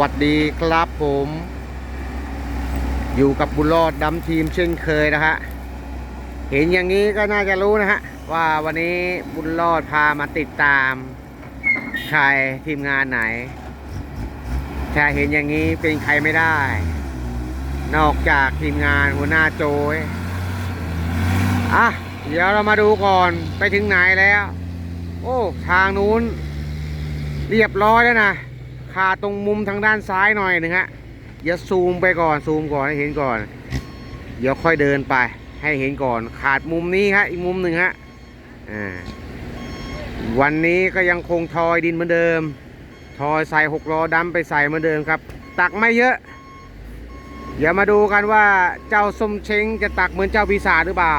วัสดีครับผม อยู่กับบุญรอดดำทีมเช่นเคยนะฮะ เห็นอย่างนี้ก็น่าจะรู้นะฮะ ว่าวันนี้บุญรอดพามาติดตาม ใครทีมงานไหนถ้าเห็นอย่างนี้เป็นใครไม่ได้ นอกจากทีมงานหัวหน้าโจยอะ เดี๋ยวเรามาดูก่อนไปถึงไหนแล้ว โอ้ ทางนู้น เรียบร้อยแล้วนะ ขาตรงมุมทางด้านซ้ายหน่อยหนึ่งฮะอย่าซูมไปก่อนซูมก่อนให้เห็นก่อน เดี๋ยวค่อยเดินไป ให้เห็นก่อน ขาดมุมนี้ฮะอีกมุมหนึ่งฮะอ่าวันนี้ก็ยังคงทอยดินเหมือนเดิม ทอยใส่หกล้อดำไปใส่เหมือนเดิมครับ ตักไม่เยอะเดี๋ยวมาดูกันว่าเจ้าส้มเช้งจะตักเหมือนเจ้าปีศาจหรือเปล่า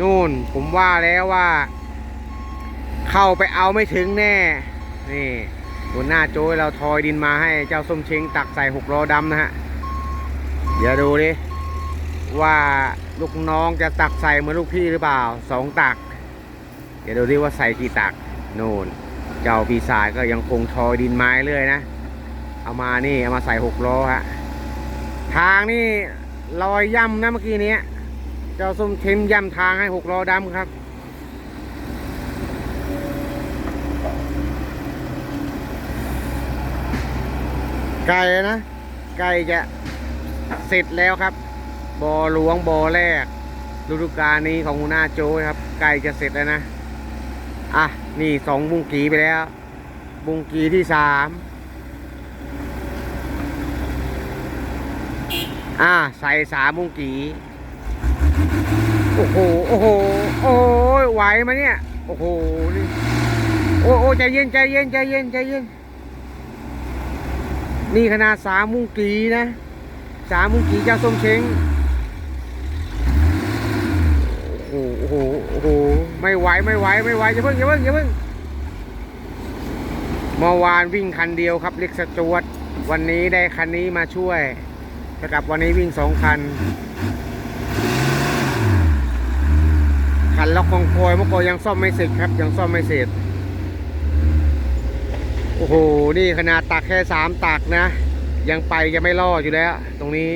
นู่นผมว่าแล้วว่า เข้าไปเอาไม่ถึงแน่ นี่ หัวหน้าโจ้ยเราทอยดินมาให้เจ้าส้มเช้งตักใส่หกล้อดำนะฮะ เดี๋ยวดูดิว่าลูกน้องจะตักใส่เหมือนลูกพี่หรือเปล่าสองตัก เดี๋ยวดูดิว่าใส่กี่ตักโน่น เจ้าปีศาจก็ยังคงทอยดินไม้เรื่อยนะ เอามานี่เอามาใส่หกล้อฮะ ทางนี่ลอยย่ำนะเมื่อกี้เนี้ยเจ้าส้มเช้งย่ำทางให้หกล้อดำครับ ไก่นะ ไก่จะเสร็จแล้วครับบอหลวงบอแรกฤดูกาลนี้ของหัวหน้าโจ้ครับ ไก่จะเสร็จแล้วนะ อะ นี่สองบุงกีไปแล้ว บุงกีที่สามอะใส่สามบุงกีโอ้โห โอ้โห โอ้ยไหวไหมเนี่ย โอ้โห นี่ โอ้โอ้ใจเย็น ใจเย็น ใจเย็น ใจเย็น นี่ขนาดสามมุงกีนะสามมุงกีเจ้าส้มเช้งโอ้โหโอ้โหโอ้โหไม่ไหวไม่ไหวไม่ไหวอย่าเพิ่งอย่าเพิ่งอย่าเพิ่งเมื่อวานวิ่งคันเดียวครับเล็กสจวดวันนี้ได้คันนี้มาช่วยเท่ากับวันนี้วิ่งสองคัน คันล็อกของโคยเมื่อก่อนยังซ่อมไม่เสร็จครับยังซ่อมไม่เสร็จ โอ้โห นี่ขนาดตักแค่สามตักนะ ยังไปยังไม่รอดอยู่แล้ว ตรงนี้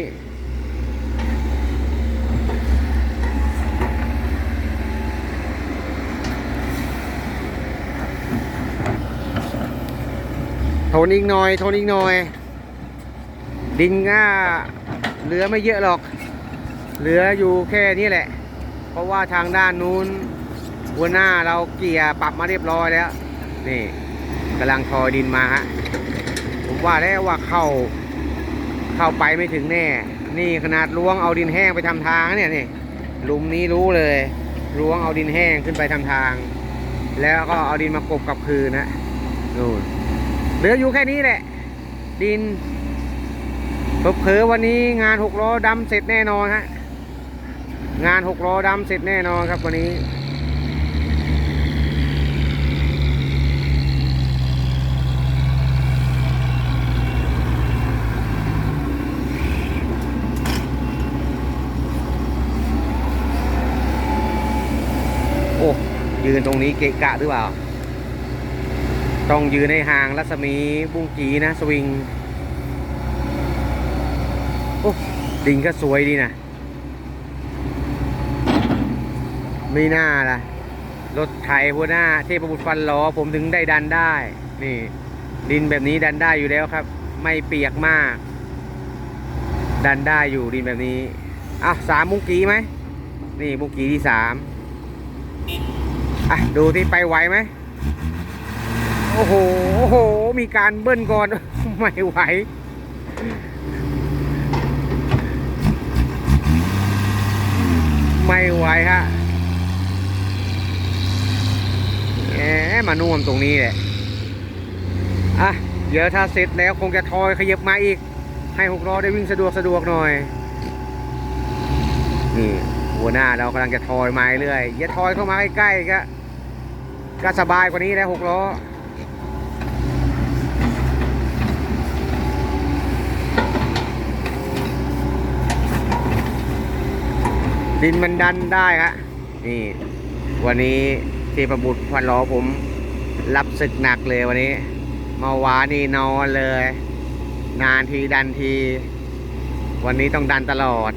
โทนอีกหน่อยโทนอีกหน่อย ดินง่าเหลือไม่เยอะหรอก เหลืออยู่แค่นี้แหละ เพราะว่าทางด้านนู้นหัวหน้าเราเกียร์ปรับมาเรียบร้อยแล้ว นี่ กำลังทอยดินมาฮะผมว่าแล้วว่าเข้า เข้าไปไม่ถึงแน่ นี่ขนาดล้วงเอาดินแห้งไปทำทางเนี่ยนี่หลุมนี้รู้เลยล้วงเอาดินแห้งขึ้นไปทำทาง แล้วก็เอาดินมากบกับคืนนะนู่นเหลืออยู่แค่นี้แหละ ดินเผลอวันนี้งานหกล้อดำเสร็จแน่นอนฮะงานหกล้อดำเสร็จแน่นอนครับวันนี้ โอ้ ยืนตรงนี้เกะกะหรือเปล่า ต้องยืนให้ห่างรัศมีบุ้งกีนะสวิงโอ้ดิงก็สวยดีนะ ไม่น่าล่ะ รถไถหัวหน้า เทพบุตรฟันล้อผมถึงได้ดันได้ นี่ ดินแบบนี้ดันได้อยู่แล้วครับ ไม่เปียกมาก ดันได้อยู่ดินแบบนี้อะสามมุงกีไหมนี่มุงกีที่สาม อะดูที่ไปไหวไหมโอ้โหโอ้โห มีการเบิ้ลก่อน ไม่ไหว ไม่ไหวฮะแหมมาน่วมตรงนี้แหละ อะ เดี๋ยวถ้าเสร็จแล้วคงจะทอยขยับมาอีก ให้หกล้อได้วิ่งสะดวกสะดวกหน่อย นี่ หัวหน้าเรากำลังจะทอยไม้เรื่อยอย่าทอยเข้ามาใกล้ๆก็ก็สบายกว่านี้แล้วหกล้อดินมันดันได้ครับนี่ วันนี้เทพบุตรพันล้อผม รับศึกหนักเลยวันนี้เมาวานนี่นอนเลย นานทีดันที วันนี้ต้องดันตลอด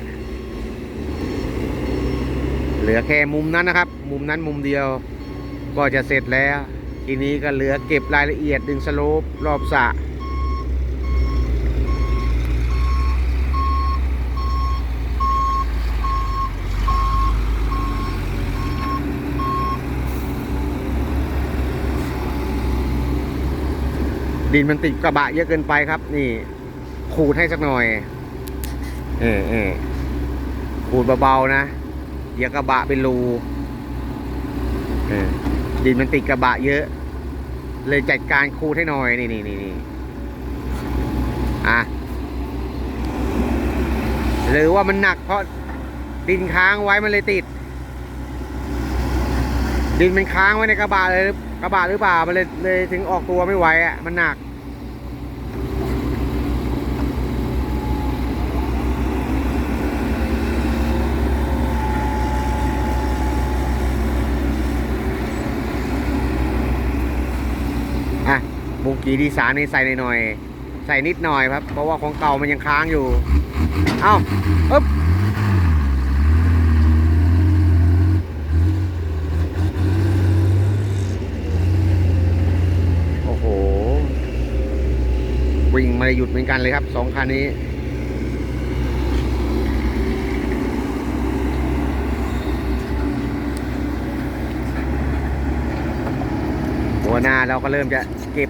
เหลือแค่มุมนั้นนะครับ มุมนั้นมุมเดียว ก็จะเสร็จแล้ว ทีนี้ก็เหลือเก็บรายละเอียดดึงสโลปรอบสระดินมันติดกระบะเยอะเกินไปครับ นี่ขูดให้สักหน่อย เออเออขูดเบาๆนะ อย่ากระบะเป็นรูเออดินมันติดกระบะเยอะ เลยจัดการขูดให้หน่อยนี่นี่นี่นี่อะหรือว่ามันหนักเพราะดินค้างไว้มันเลยติด ดินมันค้างไว้ในกระบะเลยกระบะหรือเปล่ามันเลยเลยถึงออกตัวไม่ไหวอะมันหนัก อะ บุกีดีสามนี่ใส่หน่อยๆใส่นิดหน่อยครับ เพราะว่าของเก่ามันยังค้างอยู่ เอ้าอึ๊บโอ้โห วิ่งไมาหยุดเหมือนกันเลยครับสองคันนี้หัวหน้าเราก็เริ่มจะเก็บ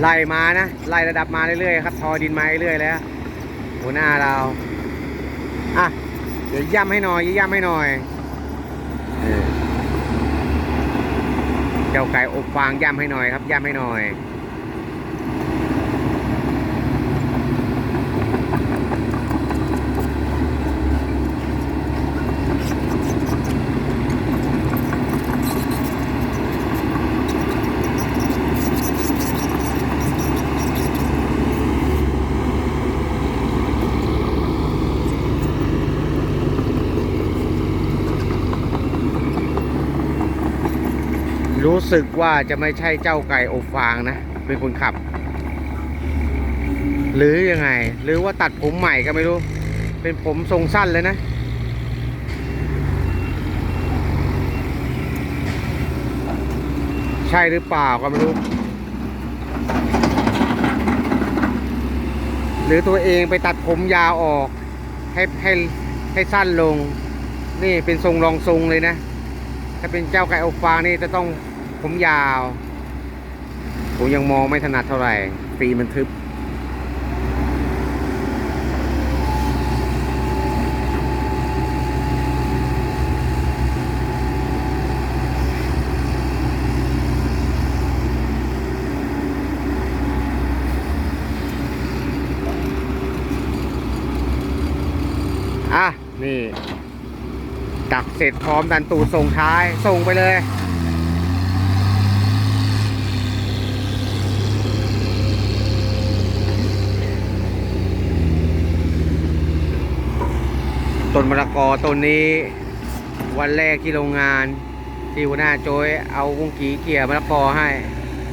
ไล่มานะไล่ระดับมาเรื่อยๆครับทอดินมาเรื่อยๆแล้วหัวหน้าเราอะเดี๋ยวย่ำให้หน่อยย่ำให้หน่อยเจ้าไก่อบฟางย่ำให้หน่อยครับย่ำให้หน่อย รู้สึกว่าจะไม่ใช่เจ้าไก่อบฟางนะ เป็นคนขับ หรือยังไง หรือว่าตัดผมใหม่ก็ไม่รู้ เป็นผมทรงสั้นเลยนะ ใช่หรือเปล่าก็ไม่รู้ หรือตัวเองไปตัดผมยาวออก ให้ให้ให้สั้นลง นี่เป็นทรงรองทรงเลยนะถ้าเป็นเจ้าไก่อฟางนี่จะต้อง ผมยาว ผมยังมองไม่ถนัดเท่าไหร่ปีมันทึบ อะ นี่ตักเสร็จพร้อมดันตูดส่งท้าย ส่งไปเลย ต้นมะละกอต้นนี้ วันแรกที่โรงงาน ที่หัวหน้าโจยเอาวุ้งกีเกี่ยมะละกอให้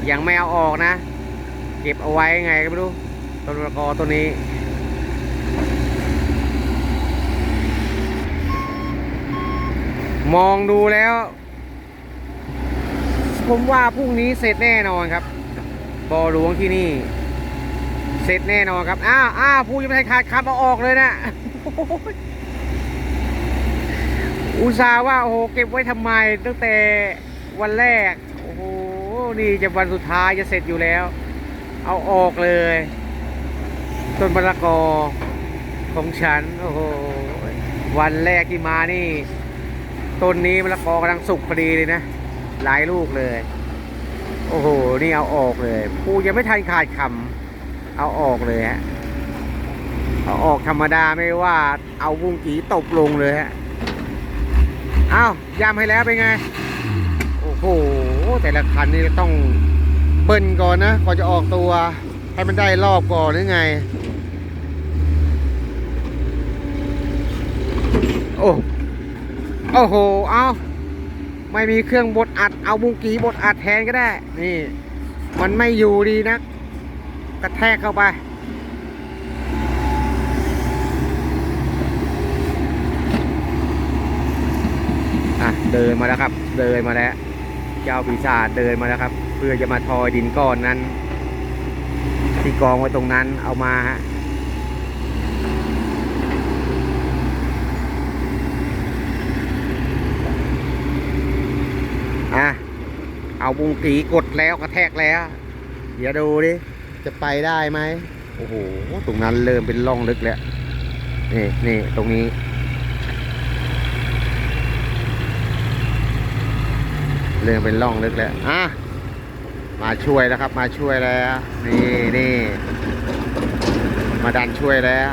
ยังไม่เอาออกนะ เก็บเอาไว้ไงก็ไม่รู้ ต้นมะละกอต้นนี้มองดูแล้ว ผมว่าพรุ่งนี้เสร็จแน่นอนครับบอหลวงที่นี่ เสร็จแน่นอนครับ อ้าวอ้าวผู้ยังไม่ทันขาดคำเอาออกเลยนะ อุตส่าห์ว่าโอ้โหเก็บไว้ทำไมตั้งแต่วันแรก โอ้โห นี่จะวันสุดท้ายจะเสร็จอยู่แล้ว เอาออกเลย ต้นมะละกอของฉัน โอ้โห วันแรกที่มานี่ ต้นนี้มะละกอกำลังสุกพอดีเลยนะ หลายลูกเลย โอ้โห นี่เอาออกเลยผู้ยังไม่ทันขาดคำเอาออกเลยฮะเอาออกธรรมดาไม่ว่า เอาวุ้งกีตบลงเลยฮะ อ้าวยำให้แล้วเป็นไง โอ้โห แต่ละคันนี่ต้องเบิ้ลก่อนนะก่อนจะออกตัว ให้มันได้รอบก่อนหรือไง โอ้โอ้โห เอาไม่มีเครื่องบดอัด เอาบุงกีบดอัดแทนก็ได้ นี่ มันไม่อยู่ดีนะกระแทกเข้าไป เดินมาแล้วครับ เดินมาแล้ว เจ้าปีศาจเดินมาแล้วครับ เพื่อจะมาทอยดินก้อนนั้น ที่กองไว้ตรงนั้นเอามาฮะอะเอาบุงกีกดแล้วกระแทกแล้ว เดี๋ยวดูดิ จะไปได้ไหมโอ้โห ตรงนั้นเริ่มเป็นร่องลึกแล้ว นี่นี่ตรงนี้ เริ่มเป็นร่องลึกแล้วอะมาช่วยแล้วครับ มาช่วยแล้ว นี่นี่มาดันช่วยแล้ว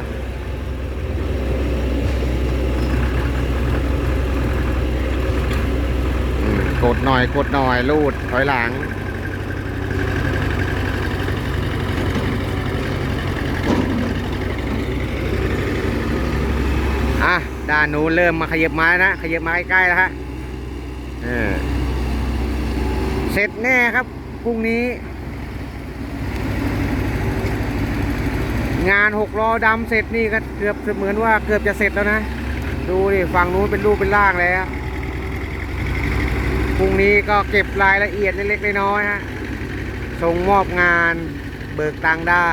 กดหน่อยกดหน่อยลูดถอยหลังอะด้านนู้นเริ่มมาขยับไม้นะ ขยับไม้ใกล้แล้วฮะเออ เสร็จแน่ครับพรุ่งนี้ งานหกล้อดำเสร็จนี่ก็เกือบเหมือนว่าเกือบจะเสร็จแล้วนะ ดูดิฝั่งนู้นเป็นรูปเป็นร่างแล้วพรุ่งนี้ก็เก็บรายละเอียดเล็กๆน้อยๆฮะส่งมอบงานเบิกตังได้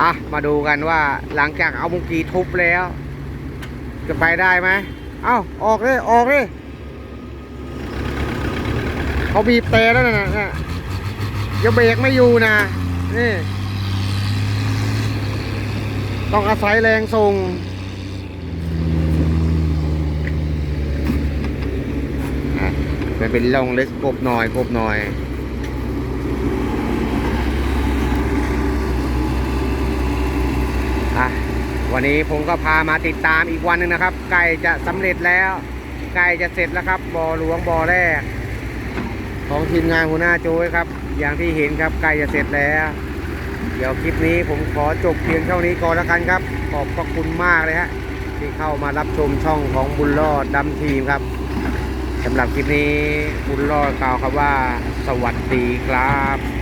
อะมาดูกันว่าหลังจากเอามุงกีทุบแล้ว จะไปได้ไหมเอ้าออกเลยออกเลย เขาบีบแต่แล้วนะนะอย่าเบรกไม่อยู่นะนี่ ต้องอาศัยแรงส่งอะมันเป็นร่องเลึกกบหน่อยกบหน่อยอะวันนี้ผมก็พามาติดตามอีกวันหนึ่งนะครับ ใกล้จะสำเร็จแล้ว ใกล้จะเสร็จแล้วครับบ่อหลวงบ่อแรก ของทีมงานหัวหน้าโจ้ยครับ อย่างที่เห็นครับใกล้จะเสร็จแล้ว เดี๋ยวคลิปนี้ผมขอจบเพียงเท่านี้ก่อนแล้วกันครับ ขอบพระคุณมากเลยฮะที่เข้ามารับชมช่องของบุญรอดดำทีมครับสำหรับคลิปนี้บุญรอดกล่าวครับว่า สวัสดีครับ